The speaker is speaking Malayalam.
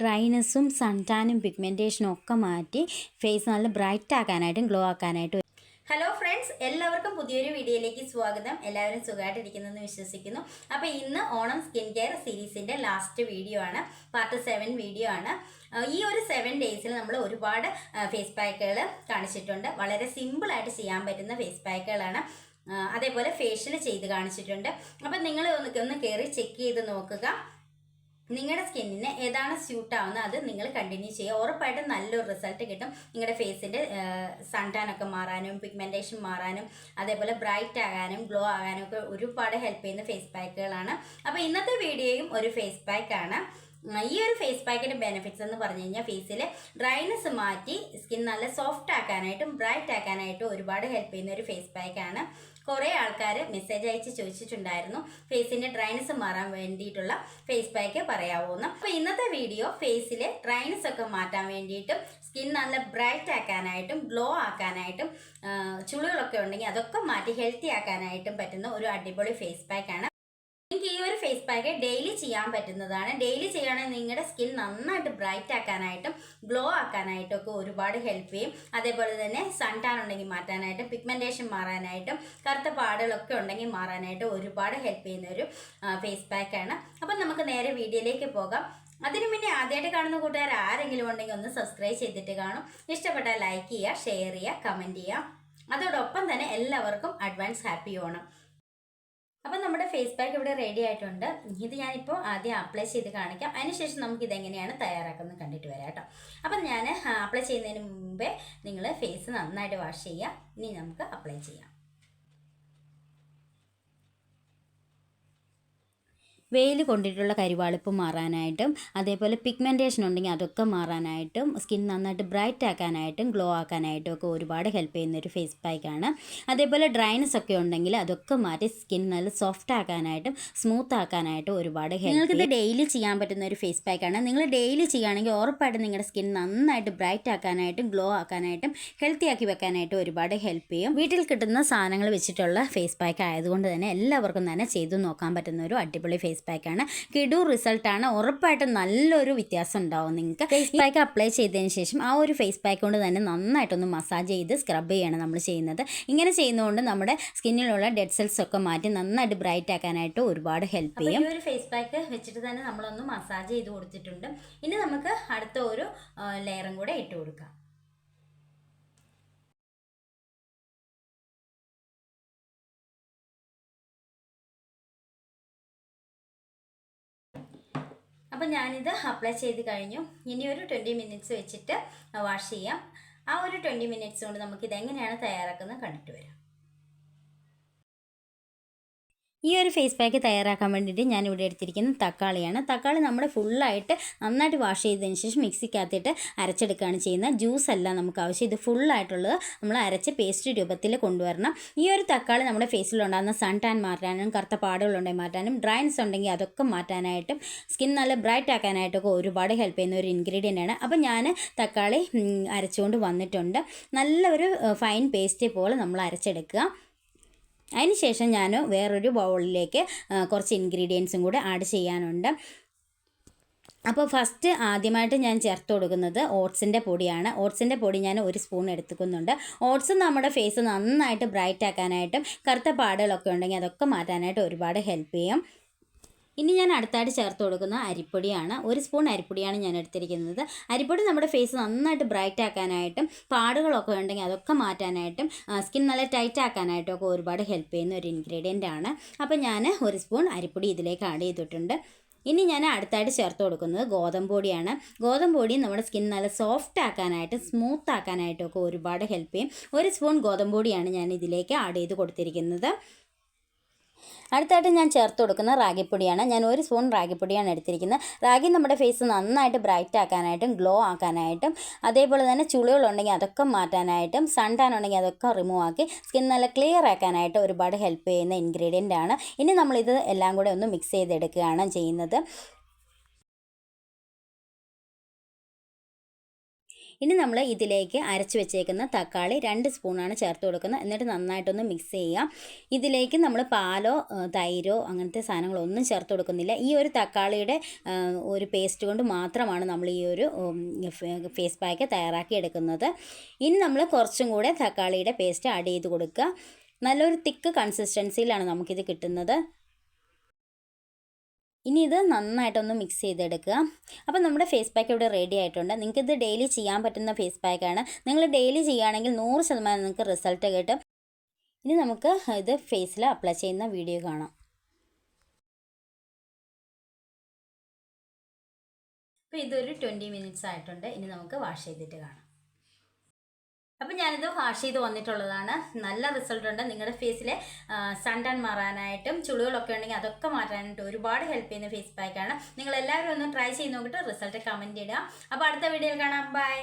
ഡ്രൈനെസ്സും സൺടാനും പിഗ്മെന്റേഷനും ഒക്കെ മാറ്റി ഫേസ് നല്ല ബ്രൈറ്റ് ആക്കാനായിട്ടും ഗ്ലോ ആക്കാനായിട്ടും ഹലോ ഫ്രണ്ട്സ് എല്ലാവർക്കും പുതിയൊരു വീഡിയോയിലേക്ക് സ്വാഗതം. എല്ലാവരും സുഖമായിട്ടിരിക്കുന്നെന്ന് വിശ്വസിക്കുന്നു. അപ്പോൾ ഇന്ന് ഓണം സ്കിൻ കെയർ സീരീസിന്റെ ലാസ്റ്റ് വീഡിയോ ആണ്. പാർട്ട് സെവൻ വീഡിയോ ആണ്. ഈ ഒരു സെവൻ ഡേയ്സിൽ നമ്മൾ ഒരുപാട് ഫേസ് പാക്കുകൾ കാണിച്ചിട്ടുണ്ട്. വളരെ സിമ്പിളായിട്ട് ചെയ്യാൻ പറ്റുന്ന ഫേസ് പാക്കുകളാണ് അതേപോലെ ഫേഷ്യൽ ചെയ്ത് കാണിച്ചിട്ടുണ്ട്. അപ്പം നിങ്ങൾ ഒന്ന് ഒന്ന് കയറി ചെക്ക് ചെയ്ത് നോക്കുക. നിങ്ങളുടെ സ്കിന്നിന് ഏതാണ് സ്യൂട്ട് ആവുന്നത് അത് നിങ്ങൾ കണ്ടിന്യൂ ചെയ്യുക. ഉറപ്പായിട്ടും നല്ലൊരു റിസൾട്ട് കിട്ടും. നിങ്ങളുടെ ഫേസിന്റെ സൺടാനൊക്കെ മാറാനും പിഗ്മെന്റേഷൻ മാറാനും അതേപോലെ ബ്രൈറ്റ് ആകാനും ഗ്ലോ ആകാനും ഒക്കെ ഒരുപാട് ഹെൽപ്പ് ചെയ്യുന്ന ഫേസ് പാക്കുകളാണ് അപ്പോൾ ഇന്നത്തെ വീഡിയോയും ഒരു ഫേസ് പാക്കാണ് ഈ ഒരു ഫേസ് പാക്കിന്റെ ബെനിഫിറ്റ്സ് എന്ന് പറഞ്ഞു കഴിഞ്ഞാൽ ഫേസിൽ ഡ്രൈനെസ് മാറ്റി സ്കിൻ നല്ല സോഫ്റ്റ് ആക്കാനായിട്ടും ബ്രൈറ്റ് ആക്കാനായിട്ടും ഒരുപാട് ഹെൽപ്പ് ചെയ്യുന്ന ഒരു ഫേസ് പാക്കാണ് കുറേ ആൾക്കാർ മെസ്സേജ് അയച്ച് ചോദിച്ചിട്ടുണ്ടായിരുന്നു. ഫേസിന്റെ ഡ്രൈനസ് മാറാൻ വേണ്ടിയിട്ടുള്ള ഫേസ് പാക്ക് പറയാവോന്ന്. അപ്പോൾ ഇന്നത്തെ വീഡിയോ ഫേസിലെ ഡ്രൈനസ് ഒക്കെ മാറ്റാൻ വേണ്ടിയിട്ടും സ്കിൻ നല്ല ബ്രൈറ്റ് ആക്കാനായിട്ടും ഗ്ലോ ആക്കാനായിട്ടും ചുളികളൊക്കെ ഉണ്ടെങ്കിൽ അതൊക്കെ മാറ്റി ഹെൽത്തി ആക്കാനായിട്ടും പറ്റുന്ന ഒരു അടിപൊളി ഫേസ് പാക്കാണ് നിങ്ങൾക്ക് ഈ ഒരു ഫേസ് പാക്ക് ഡെയിലി ചെയ്യാൻ പറ്റുന്നതാണ്. ഡെയിലി ചെയ്യുകയാണെങ്കിൽ നിങ്ങളുടെ സ്കിൻ നന്നായിട്ട് ബ്രൈറ്റ് ആക്കാനായിട്ടും ഗ്ലോ ആക്കാനായിട്ടും ഒക്കെ ഒരുപാട് ഹെൽപ്പ് ചെയ്യും. അതേപോലെ തന്നെ സൺ ടാൻ ഉണ്ടെങ്കിൽ മാറ്റാനായിട്ടും പിഗ്മെന്റേഷൻ മാറാനായിട്ടും കറുത്ത പാടുകളൊക്കെ ഉണ്ടെങ്കിൽ മാറാനായിട്ടും ഒരുപാട് ഹെൽപ്പ് ചെയ്യുന്ന ഒരു ഫേസ് പാക്കാണ് അപ്പം നമുക്ക് നേരെ വീഡിയോയിലേക്ക് പോകാം. അതിനു മുന്നേ ആദ്യമായിട്ട് കാണുന്ന കൂട്ടുകാർ ആരെങ്കിലും ഉണ്ടെങ്കിൽ ഒന്ന് സബ്സ്ക്രൈബ് ചെയ്തിട്ട് കാണും. ഇഷ്ടപ്പെട്ടാൽ ലൈക്ക് ചെയ്യുക ഷെയർ ചെയ്യുക കമന്റ് ചെയ്യുക. അതോടൊപ്പം തന്നെ എല്ലാവർക്കും അഡ്വാൻസ് ഹാപ്പി ഓണം. അപ്പം നമ്മുടെ ഫേസ് പാക്ക് ഇവിടെ റെഡി ആയിട്ടുണ്ട്. ഇത് ഞാനിപ്പോൾ ആദ്യം അപ്ലൈ ചെയ്ത് കാണിക്കാം. അതിനുശേഷം നമുക്ക് ഇതെങ്ങനെയാണ് തയ്യാറാക്കുന്നത് കണ്ടിട്ട് വരാം കേട്ടോ. അപ്പം ഞാൻ അപ്ലൈ ചെയ്യുന്നതിന് മുമ്പേ നിങ്ങൾ ഫേസ് നന്നായിട്ട് വാഷ് ചെയ്യുക. ഇനി നമുക്ക് അപ്ലൈ ചെയ്യാം. വെയിൽ കൊണ്ടിട്ടുള്ള കരിവാളിപ്പ് മാറാനായിട്ടും അതേപോലെ പിഗ്മെന്റേഷൻ ഉണ്ടെങ്കിൽ അതൊക്കെ മാറാനായിട്ടും സ്കിൻ നന്നായിട്ട് ബ്രൈറ്റ് ആക്കാനായിട്ടും ഗ്ലോ ആക്കാനായിട്ടും ഒക്കെ ഒരുപാട് ഹെൽപ്പ് ചെയ്യുന്ന ഒരു ഫേസ് പാക്കാണ് അതേപോലെ ഡ്രൈനസ് ഒക്കെ ഉണ്ടെങ്കിൽ അതൊക്കെ മാറ്റി സ്കിൻ നല്ല സോഫ്റ്റ് ആക്കാനായിട്ടും സ്മൂത്ത് ആക്കാനായിട്ടും ഒരുപാട് ഹെൽപ്പ് നിങ്ങൾക്കിത് ഡെയിലി ചെയ്യാൻ പറ്റുന്ന ഒരു ഫേസ് പാക്കാണ് നിങ്ങൾ ഡെയിലി ചെയ്യുകയാണെങ്കിൽ ഉറപ്പായിട്ടും നിങ്ങളുടെ സ്കിൻ നന്നായിട്ട് ബ്രൈറ്റ് ആക്കാനായിട്ടും ഗ്ലോ ആക്കാനായിട്ടും ഹെൽത്തി ആക്കി വെക്കാനായിട്ടും ഒരുപാട് ഹെൽപ്പ് ചെയ്യും. വീട്ടിൽ കിട്ടുന്ന സാധനങ്ങൾ വെച്ചിട്ടുള്ള ഫേസ് പാക്ക് ആയതുകൊണ്ട് തന്നെ എല്ലാവർക്കും തന്നെ ചെയ്തു നോക്കാൻ പറ്റുന്ന ഒരു അടിപൊളി ഫേസ് പാക്കാണ്. റിസൾട്ട് ആണ്. ഉറപ്പായിട്ടും നല്ലൊരു വ്യത്യാസം ഉണ്ടാവും നിങ്ങൾക്ക്. ഫേസ് പാക്ക് അപ്ലൈ ചെയ്തതിന് ശേഷം ആ ഒരു ഫേസ് പാക്ക് കൊണ്ട് തന്നെ നന്നായിട്ടൊന്ന് മസാജ് ചെയ്ത് സ്ക്രബ് ചെയ്യാണ് നമ്മൾ ചെയ്യുന്നത്. ഇങ്ങനെ ചെയ്യുന്നതുകൊണ്ട് നമ്മുടെ സ്കിന്നിലുള്ള ഡെഡ് സെൽസ് ഒക്കെ മാറ്റി നന്നായിട്ട് ബ്രൈറ്റ് ആക്കാനായിട്ട് ഒരുപാട് ഹെൽപ്പ് ചെയ്യും ഈ ഒരു ഫേസ് പാക്ക് വെച്ചിട്ട് തന്നെ നമ്മളൊന്ന് മസാജ് ചെയ്ത് കൊടുത്തിട്ടുണ്ട്. ഇനി നമുക്ക് അടുത്ത ഒരു ലെയറും കൂടെ ഇട്ട് കൊടുക്കാം. അപ്പം ഞാനിത് അപ്ലൈ ചെയ്ത് കഴിഞ്ഞു. ഇനി ഒരു ട്വന്റി മിനിറ്റ്സ് വെച്ചിട്ട് വാഷ് ചെയ്യാം. ആ ഒരു ട്വന്റി മിനിറ്റ്സ് കൊണ്ട് നമുക്ക് ഇത് എങ്ങനെയാണ് തയ്യാറാക്കുന്നത് കണ്ടിട്ട് വരാം. ഈ ഒരു ഫേസ് പാക്ക് തയ്യാറാക്കാൻ വേണ്ടിയിട്ട് ഇവിടെ എടുത്തിരിക്കുന്നത് തക്കാളിയാണ്. തക്കാളി നമ്മൾ ഫുള്ളായിട്ട് നന്നായിട്ട് വാഷ് ചെയ്തതിന് ശേഷം മിക്സിക്കകത്തിട്ട് അരച്ചെടുക്കുകയാണ് ചെയ്യുന്നത്. ജ്യൂസ് അല്ല നമുക്ക് ആവശ്യം. ഇത് ഫുള്ളായിട്ടുള്ളത് നമ്മൾ അരച്ച് പേസ്റ്റ് രൂപത്തിൽ കൊണ്ടുവരണം. ഈ ഒരു തക്കാളി നമ്മുടെ ഫേസിലുണ്ടാകുന്ന സൺ ടാൻ മാറ്റാനും കറുത്ത പാടുകളുണ്ടെങ്കിൽ മാറ്റാനും ഡ്രൈനസ് ഉണ്ടെങ്കിൽ അതൊക്കെ മാറ്റാനായിട്ടും സ്കിൻ നല്ല ബ്രൈറ്റ് ആക്കാനായിട്ടൊക്കെ ഒരുപാട് ഹെൽപ്പ് ചെയ്യുന്ന ഒരു ഇൻഗ്രീഡിയന്റ് ആണ്. അപ്പോൾ ഞാൻ തക്കാളി അരച്ചുകൊണ്ട് വന്നിട്ടുണ്ട്. നല്ലൊരു ഫൈൻ പേസ്റ്റ് പോലെ നമ്മൾ അരച്ചെടുക്കുക. അതിനുശേഷം ഞാൻ വേറൊരു ബൗളിലേക്ക് കുറച്ച് ഇൻഗ്രീഡിയൻസും കൂടെ ആഡ് ചെയ്യാനുണ്ട്. അപ്പോൾ ഫസ്റ്റ് ആദ്യമായിട്ട് ഞാൻ ചേർത്ത് കൊടുക്കുന്നത് ഓട്സിന്റെ പൊടിയാണ്. ഓട്സിന്റെ പൊടി ഞാൻ ഒരു സ്പൂൺ എടുത്തുക്കുന്നുണ്ട്. ഓട്സ് നമ്മുടെ ഫേസ് നന്നായിട്ട് ബ്രൈറ്റ് ആക്കാനായിട്ടും കറുത്ത പാടുകളൊക്കെ ഉണ്ടെങ്കിൽ അതൊക്കെ മാറ്റാനായിട്ട് ഒരുപാട് ഹെൽപ്പ് ചെയ്യും. ഇനി ഞാൻ അടുത്തായിട്ട് ചേർത്ത് കൊടുക്കുന്ന അരിപ്പൊടിയാണ്. ഒരു സ്പൂൺ അരിപ്പൊടിയാണ് ഞാൻ എടുത്തിരിക്കുന്നത്. അരിപ്പൊടി നമ്മുടെ ഫേസ് നന്നായിട്ട് ബ്രൈറ്റ് ആക്കാനായിട്ടും പാടുകളൊക്കെ ഉണ്ടെങ്കിൽ അതൊക്കെ മാറ്റാനായിട്ടും സ്കിൻ നല്ല ടൈറ്റ് ആക്കാനായിട്ടും ഒക്കെ ഒരുപാട് ഹെൽപ്പ് ചെയ്യുന്ന ഒരു ഇൻഗ്രീഡിയന്റ് ആണ്. അപ്പോൾ ഞാൻ ഒരു സ്പൂൺ അരിപ്പൊടി ഇതിലേക്ക് ആഡ് ചെയ്തിട്ടുണ്ട്. ഇനി ഞാൻ അടുത്തായിട്ട് ചേർത്ത് കൊടുക്കുന്നത് ഗോതമ്പ് പൊടിയാണ്. ഗോതമ്പ് പൊടി നമ്മുടെ സ്കിൻ നല്ല സോഫ്റ്റ് ആക്കാനായിട്ട് സ്മൂത്ത് ആക്കാനായിട്ടും ഒക്കെ ഒരുപാട് ഹെൽപ്പ് ചെയ്യും. ഒരു സ്പൂൺ ഗോതമ്പ് പൊടിയാണ് ഞാൻ ഇതിലേക്ക് ആഡ് ചെയ്ത് കൊടുത്തിരിക്കുന്നത്. അടുത്തായിട്ട് ഞാൻ ചേർത്ത് കൊടുക്കുന്ന റാഗിപ്പൊടിയാണ്. ഞാൻ ഒരു സ്പൂൺ റാഗിപ്പൊടിയാണ് എടുത്തിരിക്കുന്നത്. റാഗി നമ്മുടെ ഫേസ് നന്നായിട്ട് ബ്രൈറ്റ് ആക്കാനായിട്ടും ഗ്ലോ ആക്കാനായിട്ടും അതേപോലെ തന്നെ ചുളികളുണ്ടെങ്കിൽ അതൊക്കെ മാറ്റാനായിട്ടും സൺടാൻ ഉണ്ടെങ്കിൽ അതൊക്കെ റിമൂവ് ആക്കി സ്കിൻ നല്ല ക്ലിയർ ആക്കാനായിട്ട് ഒരുപാട് ഹെൽപ്പ് ചെയ്യുന്ന ഇൻഗ്രീഡിയന്റ് ആണ്. ഇനി നമ്മളിത് എല്ലാം കൂടെ ഒന്ന് മിക്സ് ചെയ്തെടുക്കുകയാണ് ചെയ്യുന്നത്. ഇനി നമ്മൾ ഇതിലേക്ക് അരച്ച് വെച്ചേക്കുന്ന തക്കാളി രണ്ട് സ്പൂണാണ് ചേർത്ത് കൊടുക്കുന്നത്. എന്നിട്ട് നന്നായിട്ടൊന്ന് മിക്സ് ചെയ്യാം. ഇതിലേക്ക് നമ്മൾ പാലോ തൈരോ അങ്ങനത്തെ സാധനങ്ങളൊന്നും ചേർത്ത് കൊടുക്കുന്നില്ല. ഈ ഒരു തക്കാളിയുടെ ഒരു പേസ്റ്റ് കൊണ്ട് മാത്രമാണ് നമ്മൾ ഈ ഒരു ഫേസ് പാക്ക് തയ്യാറാക്കി എടുക്കുന്നത്. ഇനി നമ്മൾ കുറച്ചും കൂടെ തക്കാളിയുടെ പേസ്റ്റ് ആഡ് ചെയ്ത് കൊടുക്കുക. നല്ലൊരു തിക്ക് കൺസിസ്റ്റൻസിയിലാണ് നമുക്കിത് കിട്ടുന്നത്. ഇനി ഇത് നന്നായിട്ടൊന്ന് മിക്സ് ചെയ്തെടുക്കുക. അപ്പോൾ നമ്മുടെ ഫേസ് പാക്ക് ഇവിടെ റെഡി ആയിട്ടുണ്ട്. നിങ്ങൾക്ക് ഇത് ഡെയിലി ചെയ്യാൻ പറ്റുന്ന ഫേസ് പാക്കാണ് നിങ്ങൾ ഡെയിലി ചെയ്യുകയാണെങ്കിൽ നൂറ് ശതമാനം നിങ്ങൾക്ക് റിസൾട്ട് കിട്ടും. ഇനി നമുക്ക് ഇത് ഫേസിൽ അപ്ലൈ ചെയ്യുന്ന വീഡിയോ കാണാം. അപ്പോൾ ഇതൊരു ട്വന്റി മിനിറ്റ്സ് ആയിട്ടുണ്ട്. ഇനി നമുക്ക് വാഷ് ചെയ്തിട്ട് കാണാം. അപ്പോൾ ഞാനിത് വാഷ് ചെയ്ത് വന്നിട്ടുള്ളതാണ്. നല്ല റിസൾട്ട് ഉണ്ട്. നിങ്ങളുടെ ഫേസിലെ സൺഡാൻ മാറാനായിട്ടും ചുളികളൊക്കെ ഉണ്ടെങ്കിൽ അതൊക്കെ മാറ്റാനായിട്ട് ഒരുപാട് ഹെൽപ്പ് ചെയ്യുന്ന ഫേസ് പാക്കാണ് നിങ്ങൾ എല്ലാവരും ഒന്ന് ട്രൈ ചെയ്ത് നോക്കിയിട്ട് റിസൾട്ട് കമന്റ് ഇടുക. അപ്പോൾ അടുത്ത വീഡിയോയിൽ കാണാം. ബൈ